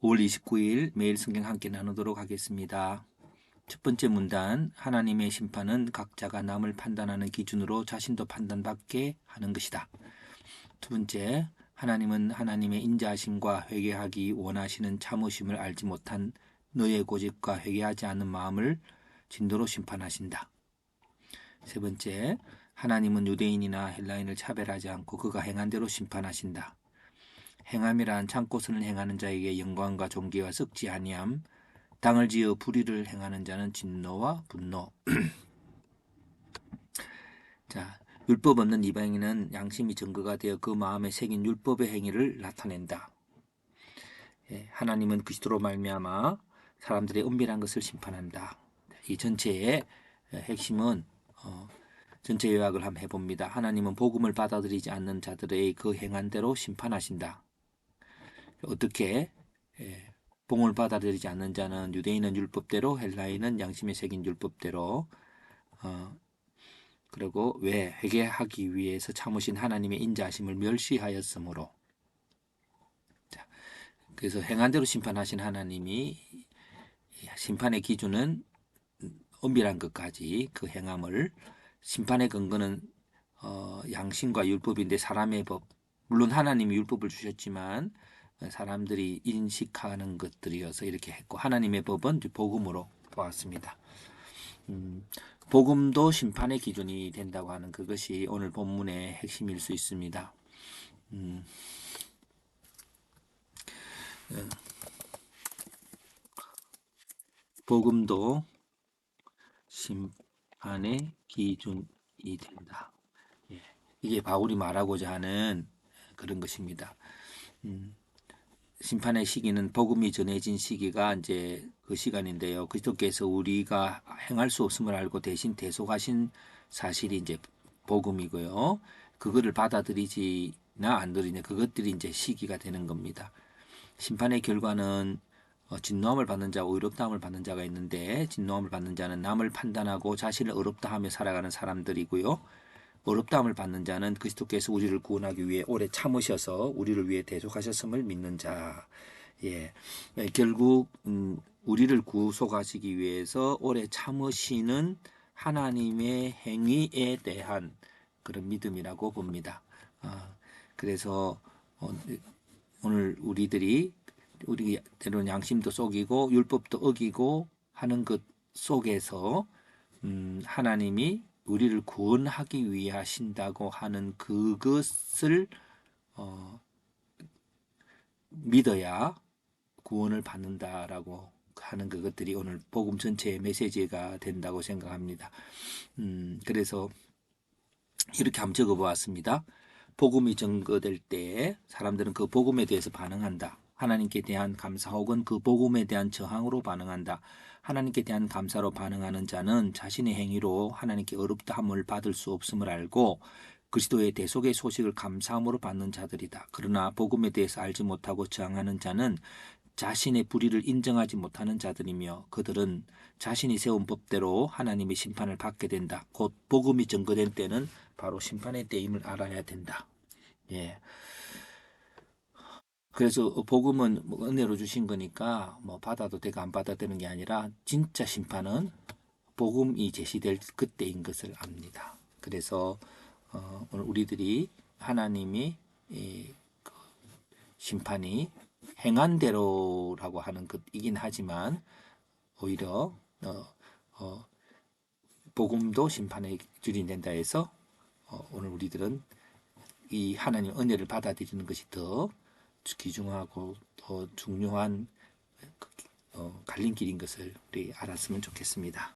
5월 29일 매일 성경 함께 나누도록 하겠습니다. 첫 번째 문단 하나님의 심판은 각자가 남을 판단하는 기준으로 자신도 판단받게 하는 것이다. 두 번째 하나님은 하나님의 인자하심과 회개하기 원하시는 참으심을 알지 못한 너의 고집과 회개하지 않는 마음을 진도로 심판하신다. 세 번째 하나님은 유대인이나 헬라인을 차별하지 않고 그가 행한 대로 심판하신다. 행함이란 참고선을 행하는 자에게 영광과 존귀와 썩지 아니함 땅을 지어 불의를 행하는 자는 진노와 분노 자 율법 없는 이방인은 양심이 증거가 되어 그 마음에 새긴 율법의 행위를 나타낸다 예, 하나님은 그리스도로 말미암아 사람들의 은밀한 것을 심판한다 이 전체의 핵심은 어, 전체 요약을 한번 해봅니다. 하나님은 복음을 받아들이지 않는 자들의 그 행한 대로 심판하신다. 어떻게 예, 복음을 받아들이지 않는 자는 유대인은 율법대로 헬라인은 양심에 새긴 율법대로 어, 그리고 왜 회개하기 위해서 참으신 하나님의 인자하심을 멸시하였으므로. 자, 그래서 행한 대로 심판하신 하나님이 심판의 기준은 엄밀한 것까지 그 행함을 심판의 근거는 어, 양심과 율법인데 사람의 법 물론 하나님이 율법을 주셨지만 사람들이 인식하는 것들이어서 이렇게 했고 하나님의 법은 복음으로 보았습니다. 음, 복음도 심판의 기준이 된다고 하는 그것이 오늘 본문의 핵심일 수 있습니다. 음, 어, 복음도 심판의 기준이 된다. 예, 이게 바울이 말하고자 하는 그런 것입니다. 음, 심판의 시기는 복음이 전해진 시기가 이제 그 시간인데요. 그리스도께서 우리가 행할 수 없음을 알고 대신 대속하신 사실이 이제 복음이고요. 그거를 받아들이지나 안 들이냐 그것들이 이제 시기가 되는 겁니다. 심판의 결과는 어, 진노함을 받는 자와 의롭다함을 받는 자가 있는데 진노함을 받는 자는 남을 판단하고 자신을 의롭다 하며 살아가는 사람들이고요. 의롭다함을 받는 자는 그리스도께서 우리를 구원하기 위해 오래 참으셔서 우리를 위해 대속하셨음을 믿는 자. 예. 결국 음, 우리를 구속하시기 위해서 오래 참으시는 하나님의 행위에 대한 그런 믿음이라고 봅니다. 아, 그래서 어, 오늘 우리들이 우리 때로는 양심도 속이고 율법도 어기고 하는 것 속에서 음, 하나님이 우리를 구원하기 위해 하신다고 하는 그것을 어, 믿어야 구원을 받는다라고 하는 그것들이 오늘 복음 전체의 메시지가 된다고 생각합니다. 음, 그래서 이렇게 한번 적어보았습니다. 복음이 증거될 때 사람들은 그 복음에 대해서 반응한다. 하나님께 대한 감사 혹은 그 복음에 대한 저항으로 반응한다. 하나님께 대한 감사로 반응하는 자는 자신의 행위로 하나님께 어렵다함을 받을 수 없음을 알고 그리스도의 대속의 소식을 감사함으로 받는 자들이다. 그러나 복음에 대해서 알지 못하고 저항하는 자는 자신의 불의를 인정하지 못하는 자들이며 그들은 자신이 세운 법대로 하나님의 심판을 받게 된다. 곧 복음이 증거된 때는 바로 심판의 때임을 알아야 된다. 예. 그래서 복음은 뭐 은혜로 주신 거니까 뭐 받아도 되고 안 받아도 되는 게 아니라 진짜 심판은 복음이 제시될 그때인 것을 압니다. 그래서 어, 오늘 우리들이 하나님이 이, 그 심판이 행한 대로라고 하는 것이긴 하지만 오히려 어, 어, 복음도 심판의 줄이 된다 해서 어, 오늘 우리들은 이 하나님 은혜를 받아들이는 것이 더 귀중하고 더 중요한 어, 갈림길인 것을 우리 알았으면 좋겠습니다.